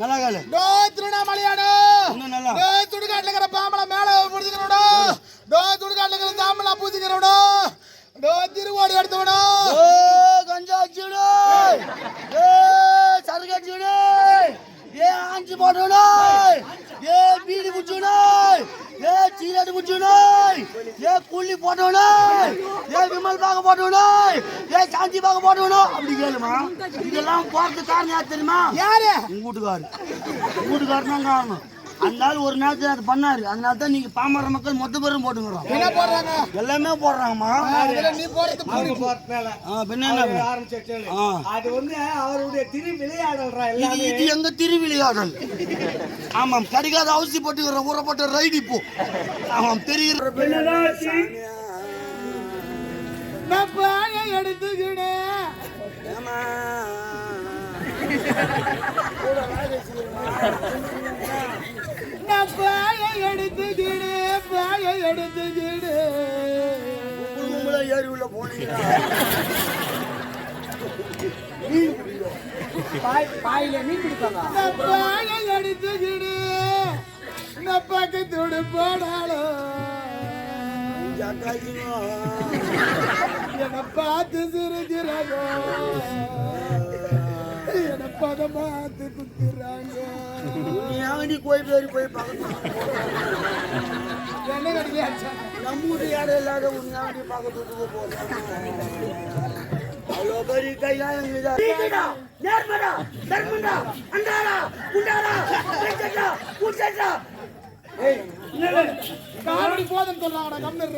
நல்லா காலு டோ திருவண்ணாமலையாடோ இன்னும் நல்லா. டோ துடுகாட்டுல இருக்கிற பாம்பளை மேல புடிச்சுக்கிறோடோ டோ துடுகாட்டுல இருக்கிற தாம்பளை பூச்சிக்கிறோடோ டோ திருவோடி எடுத்தவனோ. ஏ கஞ்சா அடிச்சுடு ஏ சரக்கு அடிச்சுடு ஏ ஆஞ்சி போட்டுடு ஏ பீடி புச்சுடு ஏ சீரட் புச்சுடு ஏ புள்ளி போட்டுடு ஏ விமல் பாக்க போட்டுடு ஏ சாந்தி பாக்க போட்டுடு அப்படி கேளுமா. இதெல்லாம் போறது காரணம் யார் தெரியுமா? யாரு? உங்க வீட்டுக்காரு. உங்க வீட்டுக்காரு தான் காரணம். அந்த ஆள் ஒரு நேரத்தில் அது பண்ணாரு. அதனால தான் நீங்க பாமர மக்கள் மொத்த பேரும் போட்டுக்கிறோம் என்ன போடுறாங்க? எல்லாமே போடுறாங்கம்மா. நீ போறது பின்ன. அது வந்து அவருடைய திரு விளையாடல்றா இது எல்லாமே. இது எங்க திருவிளையாடல்? ஆமாம் கிடைக்காத அவசி போட்டுக்கிற ஊறப்பட்ட ரைடு இப்போ. ஆமாம் தெரிகிற நான் பாய எடுத்துக்கினேன் நான் பாய எடுத்துக்கினேன் பாய எடுத்துக்கினேன் ஏறி உள்ள போனீங்க பாய் பாயில மீன் பிடிப்பாங்க. பாய எடுத்துக்கினேன் நான் பக்கத்தோடு போனாலும் என்னை பார்த்து சிரிக்கிறாங்க பதம் பார்த்து குத்துறாங்க நீ கோயில் பேரி போய் என்ன கிடைக்காச்சு நம்ம வீட்டு யாரும் இல்லாத உன் யாவடி பார்க்கறதுக்கு போகிறோம் அவ்வளோ பெரிய கைலாம் எங்க நேர்மடா தர்மண்டா அண்டாரா குண்டாரா வெச்சட்டா குச்சட்டா ஏய் காமெடி போதுன்னு சொல்றாங்கடா கம்னர்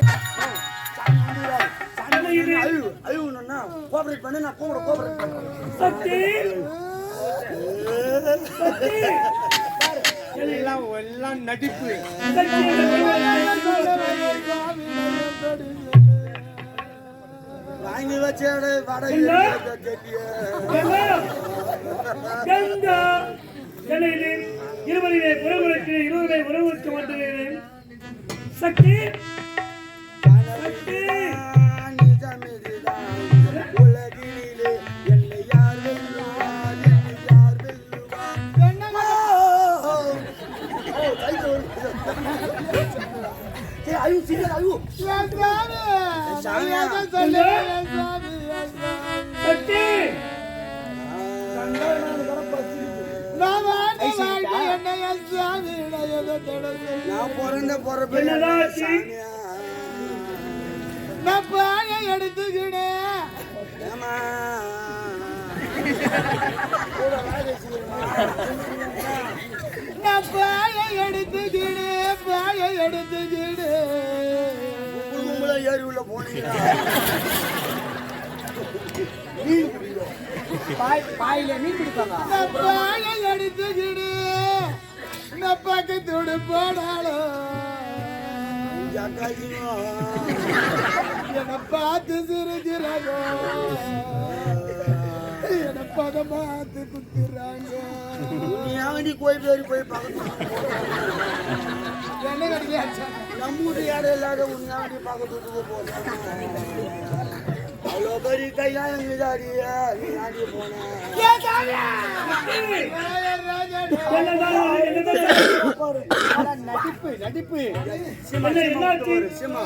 ஐயோ ஐயோ நான் கோஆபரேட் பண்ண நான் கூப்பிட கோஆபரேட் பண்றேன் எல்லாம் எல்லாம் நடிப்பு. வாங்கி வச்ச வாடகை கங்கா ஜனனின் இருவரிலே உறவுகளுக்கு இருவரை உறவுக்கு வந்துள்ளேன் சக்தி நான் பிறந்த பிறப்பு? நான் பாய எடுத்துக்கினேன் நான் பாய எடுத்துக்கினேன் பாய எடுத்துக்கினேன் ஏறி உள்ள போனீங்க பாய் பாயில மீன் பிடிப்பாங்க. நான் பக்கத்தோடு போனாலும் என்னை பார்த்து சிரிக்கிறாங்க. என்னை பதம் பார்த்து குத்துறாங்க. நீ கோயில் பேரி போய் பார்க்கணும். என்ன கிடைக்காச்சு நம்ம வீட்டு யாரும் இல்லாத யாவடி பார்க்கறதுக்கு போகிறோம் அவ்வளோ பெரிய கைலாம் எங்க நீ ஆடி போன. நடிப்பு நடிப்பு. என்ன என்னாச்சு? சிமா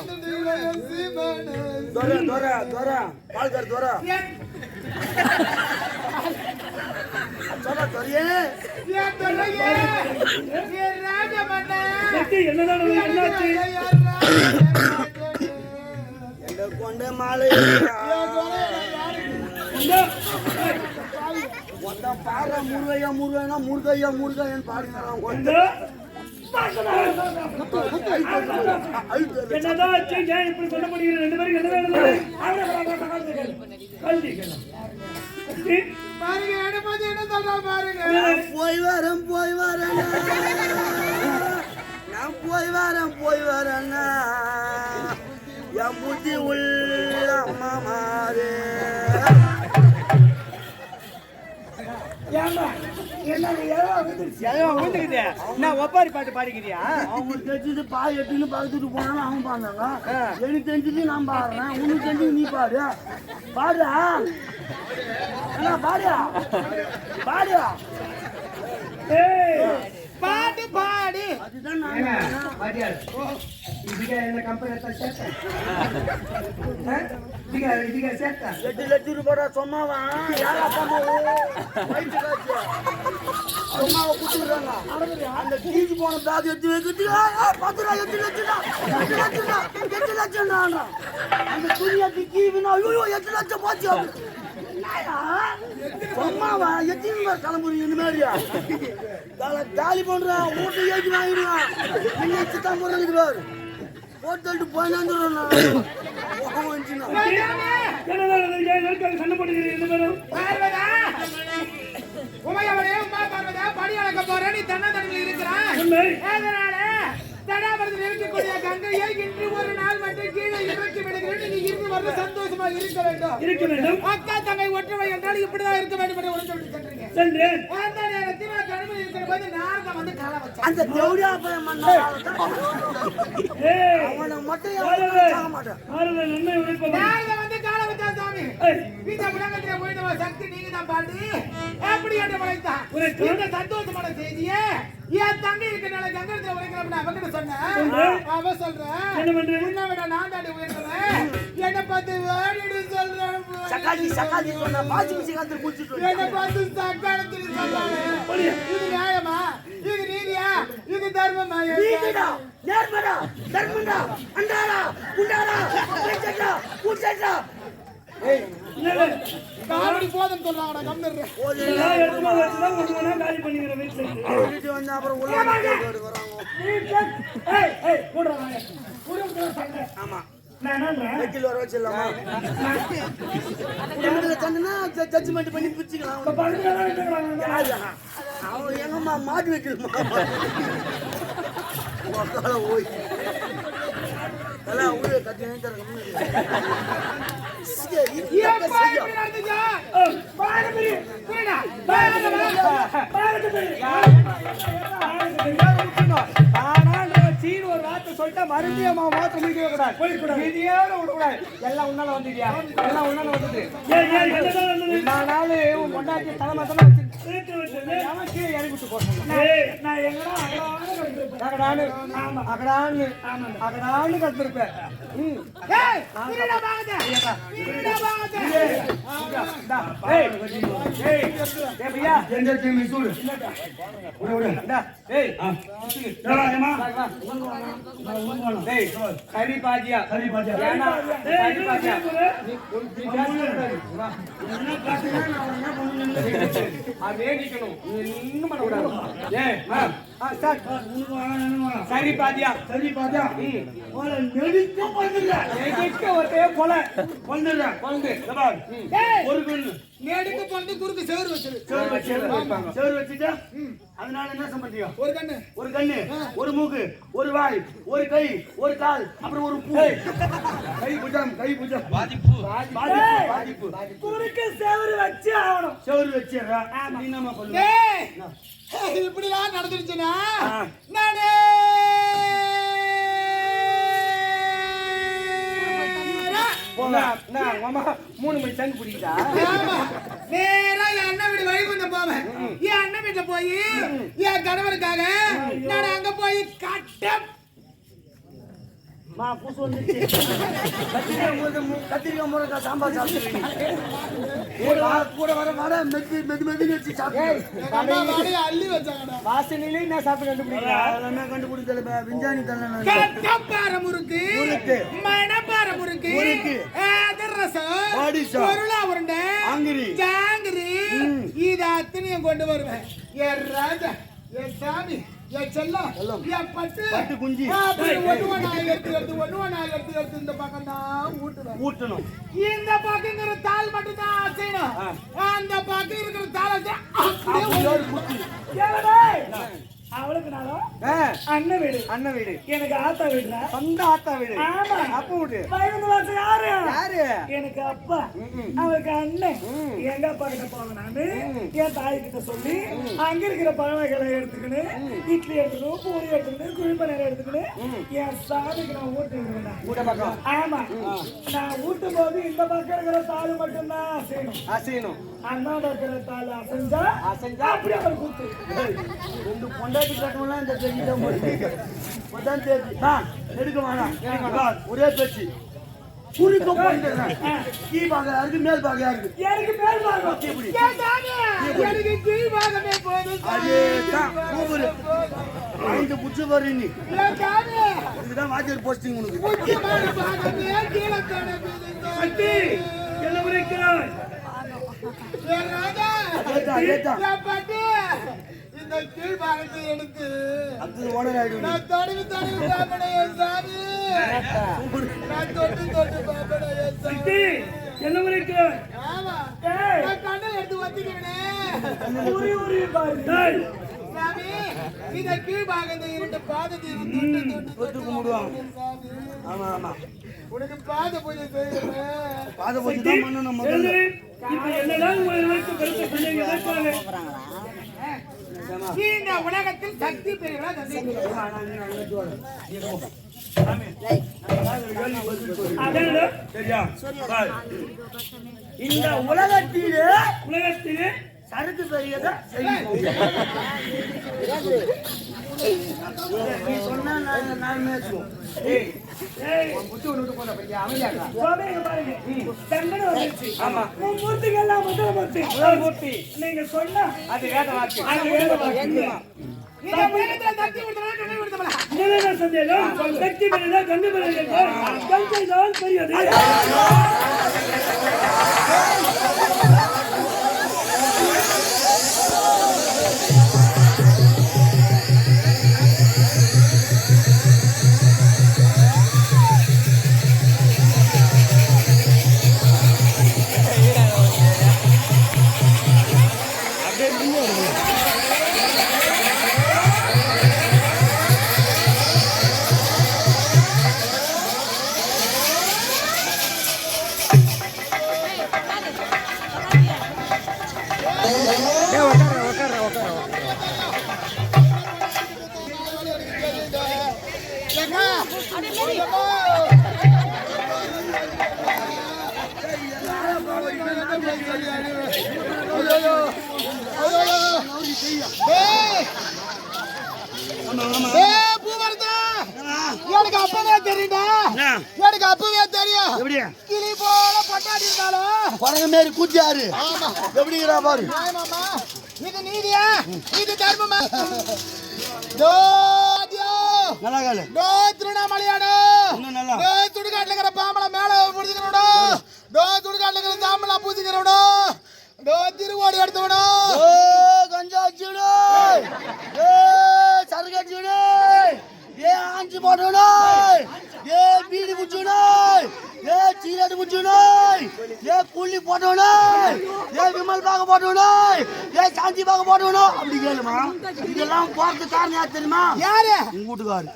துரை துரை துரை பால்கார் துரை சொல்ல துறையே சக்தி என்னதான் என்னாச்சு எந்த கொண்ட மாலை இந்த மொத்த பாடுற முருகையா முருகைனா முருகையா முருகையன் என்னதான் இப்படி சொல்ல முடியும் ரெண்டு பேரும் என்ன போய் வரேன் போய் வரேன் நான் போய் வரேன் போய் வரேன்னா என் புத்தி உள்ள அம்மா நான் ஒப்பாரி பாட்டு பாடிக்கிறியா? அவங்க தெரிஞ்சது பாய் எட்டுன்னு பார்த்துட்டு போனாலும் அவங்க பாடுறாங்க எனக்கு தெரிஞ்சது நான் பாடுறேன். உனக்கு தெரிஞ்சது நீ பாடு. பாடுறா பாடுயா பாடுயா ஏய். பாட்டு பாடு. அதுதான் என்ன கம்பெனி சேர்த்தேன்? எட்டு லட்சம் ரூபாய் சும்மாவா? யாரா காய்ச்சல். சும்மாவை கொடுத்துடுறாங்க அந்த கீழ் போன பத்து ரூபா எட்டு லட்சம் தான் எட்டு லட்சம் தான் எட்டு லட்சம் தான் அந்த துணி எடுத்து கீவினா ஐயோ எட்டு லட்சம் போச்சு. சும்மாவா? எத்தனை கிளம்புறீங்க இந்த மாதிரியா? காலி பண்றான் வீட்டை ஏற்றி வாங்கிடுவான் இன்னைக்கு தான் போறது பாரு போட்டு எதற்காக சண்டை போட்டுக்கிறீங்க உமையவளே உமா பார்வதா படி அளக்க போற நீ தன்னந்தனில் இருக்கிறான் தடாபரத்தில் இருக்கக்கூடிய கங்கையை. இன்று ஒரு நாள் மட்டும் கீழே இறக்கி விடுகிறேன். நீ இருந்து வர சந்தோஷமா இருக்க வேண்டும். இருக்க வேண்டும். அக்கா தங்கை ஒற்றுமை என்றால் இப்படிதான் இருக்க வேண்டும் என்று சொல்லிட்டு சென்றீங்க சென்றேன். அந்த நேரத்தில் கடுமையில் இருக்கிற போது நாரதம் வந்து கால வச்சான் அந்த தேவடியா அவனை மட்டும் நாரதம் வந்து கால வச்சான் சாமி. இந்த உலகத்திலே போயிட்டு சக்தி நீங்க தான் பாட்டு எப்படி என்று உழைத்தான். இந்த சந்தோஷமான செய்தியே என் தங்கை இருக்கனால கங்கரத்துல உரைக்கிறப்ப நான் அவங்கிட்ட சொன்னேன். அவ சொல்றேன் உன்னை விட நான் தாண்டி என்னை பார்த்து வேடிடு சொல்றேன் சொன்ன பாசி பிசி என்னை பார்த்து சக்காலத்தில் சொல்றாரு இது நியாயமா? இது நீதியா? இது தர்மமா? நீதிடா நேர்மடா தர்மடா அண்டாரா குண்டாரா பேச்சடா கூச்சடா என்னது? காமெடி போதும் சொல்றாங்கடா இதெல்லாம் எடுத்துமா வச்சுதான் ஒரு மணி நேரம் காலி பண்ணிக்கிற வீட்டுல இருந்து. வீட்டு வந்து அப்புறம் உள்ள வராங்க. ஆமா ஜட்ஜ்மெண்ட் பண்ணி பிடிச்சிக்கலாம்? அவன் எங்கம்மா மாட்டு வைக்கணுமா? ஓய். எல்லாம் ஊரே கட்டி பாரு சீன் ஒரு வார்த்தை சொல்லிட்டா மறுபடியும் அவன் கூடாது போயிடக்கூடாது. விதியோட விடக்கூடாது எல்லாம் உன்னால வந்துட்டியா எல்லாம் உன்னால வந்தது நான் உன் தலைமை தலை வச்சு சேர்த்து கீழே இறங்கி விட்டு போறேன் நான் எங்கடா அகடான்னு அகடான்னு அகடான்னு கத்துருப்பேன் கறி பாஜியா. கறி. அப்படியே நிக்கணும். இன்னும். சரி பாத்தியா சரி, பாத்தியா? உன்னை நெடுக்க பண்ணுங்க. எதுக்கு ஒருத்தையே கொலை கொன்னுடுறேன். கொண்டு ஒரு நெடுக்கு பொண்ணு குறுக்கு செவுரு வச்சிரு. சேர் வச்சிருக்கேன். சேர் வச்சுட்டு, அதனால என்ன சம்பந்தியா? ஒரு கண்ணு. ஒரு கண்ணு ஒரு மூக்கு ஒரு வாய் ஒரு கை ஒரு கால் அப்புறம் ஒரு பூ. கை புஜம் கை புஜம் பாதிப்பு. ஏய். பாதிப்பு. குறுக்கு சேவரு வச்சு ஆகணும். செவரு வச்சிடுறா நீ என்னம்மா பண்ணு இப்படிலாம் நடந்துருச்சுன்னா நானே மூணு மணி பிடிக்குதா ஆமா. நேரா என் அண்ணன் வீடு வைகுண்டம் போவேன். என் அண்ணன் வீட்டுல போய் என் கணவருக்காக நான் அங்க போய் கட்ட மா பூசு வந்துச்சு கத்திரிக்காய் முருங்கை மு- கத்திரிக்காய் முருங்கை சாம்பார் சாப்பிட்டு கூட வர வர மெது மெது மெதுன்னு வச்சு சாப்பிட்டு அள்ளி வச்சாங்கடா வாசனையிலே நான் சாப்பிட்டு கண்டுபிடிக்கிறேன் கண்டுபிடிக்கல விஞ்ஞானி தலை கட்டப்பாற முறுக்கு முறுக்கு. மணப்பாற முறுக்கு. முறுக்கு. அதிரசம் பாடிஷா. பொருளா உருண்டை ஆங்கிரி. ஜாங்கிரி. இது அத்தனையும் கொண்டு வருவேன். என் ராஜா என் சாமி. என் செல்லம். என் பட்டு. பட்டு குஞ்சு. ஒண்ணுவா நான் எடுத்து எடுத்து ஒண்ணுவா நான் எடுத்து எடுத்து இந்த பக்கம் தான் ஊட்டுவேன் ஊட்டணும். இந்த பக்கங்கிற தாள் மட்டும் தான் அசையணும். அந்த பக்கம் இருக்கிற அப்படியே அப்படியே ஒரு குத்து. ஏடா, அவளுக்கு நாளும் ஆ, அண்ணன் வீடு. அண்ணன் வீடு. எனக்கு ஆத்தா வீடுடா. சொந்த ஆத்தா வீடு. ஆமா. அப்ப வீடு. யாரு? யாரு? எனக்கு அப்பா. அவருக்கு அண்ணன். எங்க அப்பா கிட்ட நானு. என் தாய் கிட்ட சொல்லி அங்க இருக்கிற பழமைகளை எடுத்துக்கின்னு இட்லி எடுத்துக்கணும் பூரி எடுத்துக்கணும் குழிப்பணியாரம் எடுத்துக்கணும் என் சாமிக்கு நான் ஊட்டு கூட பக்கம். ஆமா. நான் ஊட்டும் போது இந்த பக்கம் இருக்கிற தாள் மட்டும்தான் அசையணும். அசையணும். அண்ணா இருக்கிற தாள் அசைஞ்சா அசைஞ்சா அப்படியே அவர் கூத்து ரெண்டு பொண்டாட்டி கட்டணும்லாம் இந்த பேச்சு தான். இப்பதான் தேதி. எடுக்க வேணாம். ஒரே பேச்சு. குறிக்க போயிட்டு கீ பாக்குறாரு மேல் எனக்கு? எனக்கு பாகமே போதும். அதேதான் கூப்பிடு ஐந்து நீ? இதுதான் வாத்தியார் போஸ்டிங் உனக்கு. முக்கியமான பாகமே கீழே என்ன முறைக்கிறாய் ராஜா? இந்த கீழ் பாகத்தை எடுத்து. நான் தடவி தடவி பாப்பனே என் சாமி. நான் தொட்டு சாமி. என்ன ஆமா. நான் கண்ணில் எடுத்து வச்சுக்கிவினே உரி உரி பாரு டேய் சாமி இந்த கீழ்பாகத்தை இரண்டு பாதத்தை தொட்டு தொட்டு தொட்டு கும்பிடுவாங்க ஆமா ஆமா. உனக்கு பாத பூஜை செய்யறேன். பாத பூஜை தான் பண்ணணும் முதல்ல. எழுந்திரு. இப்ப என்னதான் உங்களை வைத்து கருத்து பிள்ளைங்க கேட்பாங்க. இந்த உலகத்தில் சக்தி பெரியவளா. இந்த உலகத்திலே உலகத்திலே சரக்கு பெரியதா நீ சொன்னா நான் நான் மேய்ச்சுவோம். நீங்க சொன்னா அது வேத வாக்கு. அது வேத வாக்கு. சந்தேகம் கண்டு பெரியதா. எனக்கு அப்பவே தெரியும்டா. எனக்கு அப்பவே தெரியும். எப்படியா கிளி போல பொட்டாடி இருந்தாலும். குரங்கு மாரி கூட்டியாரு எப்படிங்கிறா பாரு? இது நீதியா? இது தர்மமா? நல்லா காலு தோ திருவண்ணாமலையாடோ. இன்னும் நல்லா? தோ சுடுகாட்டுல இருக்கிற பாம்பளை மேல பிடிச்சிக்கிறோடோ. தோ சுடுகாட்டுல இருக்கிற தாம்பளா பூசிக்கிறோடோ. தோ திருவோடி எடுத்தவனோ ஓ கஞ்சா அடிச்சுடு ஏ சரக்கு அடிச்சுடு ஏ ஆஞ்சி போடணு ஏ பீடி புச்சுடு ஏ சீரட் புச்சுடு புள்ளி போடணு ஏ விமல் பாக போடணு ஏ சாந்தி பாக போடணு அப்படி கேளுமா. இதெல்லாம் போறது காரணம் யார் தெரியுமா? யாரு? உங்க வீட்டுக்காரு.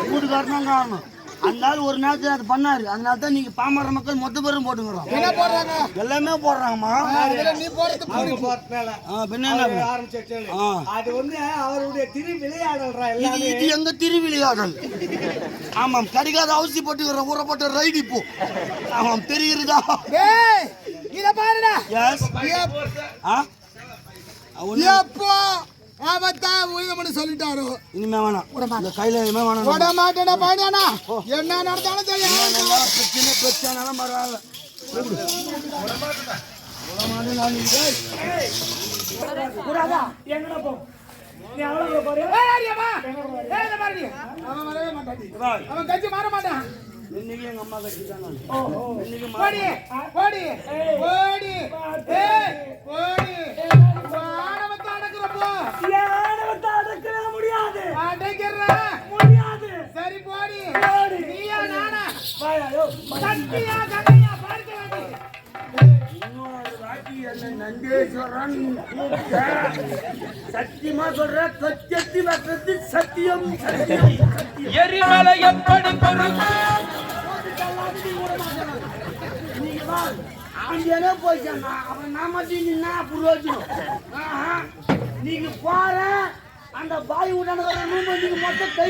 உங்க வீட்டுக்காரர் தான் காரணம். அந்த ஆள் ஒரு நேரத்தில் அது பண்ணாரு. அதனால தான் நீங்க பாமர மக்கள் மொத்த பேரும் போட்டுக்கிறோம். என்ன போடுறாங்க? எல்லாமே போடுறாங்கம்மா. நீ போறது பின்ன அது வந்து அவருடைய திரு விளையாடல்றா இது எல்லாமே. இது எங்க திருவிளையாடல்? ஆமாம் கிடைக்காத அவசி போட்டுக்கிற ஊறப்பட்ட ரைடு இப்போ. ஆமாம் தெரிகிறதா? டேய் இத பாருடா. எஸ் ஆ? எப்போ? ஆபத்தா உயிரமனு சொல்லிட்டாரு. இனிமே வேணாம். இந்த கையில இனிமே வேணாம். விட மாட்டேடா பாண்டியானா என்ன நடந்தாலும் சரி பிரச்சனை பிரச்சனைலாம் பரவாயில்ல. எங்கடா போ? நீ அவ்வளவு போறியா? ஏய், அடியம்மா. ஏய், பாருடி. அவன் வரவே மாட்டான். பாரு, அவன் கட்சி மாற மாட்டான். இன்னைக்கு எங்க அம்மா கட்சி தான் ஓடி ஓடி ஓடி ஏய், ஓடி யானவத்தை அடக்கவே முடியாது. அடைக்கிறா. முடியாது. சரி போடி. போடி. நீயா நானா? வாயா சக்தியா பார்க்க. சத்தியமா சொல்ற எரிமலை எப்படி வா. ஆண்டியானே போயிட்டான் அவன் நான் மட்டும் நின்னா புரோஜனம். ஆஹா. நீங்க பாரு அந்த பாய் உடனே நீங்க மொத்தம் கை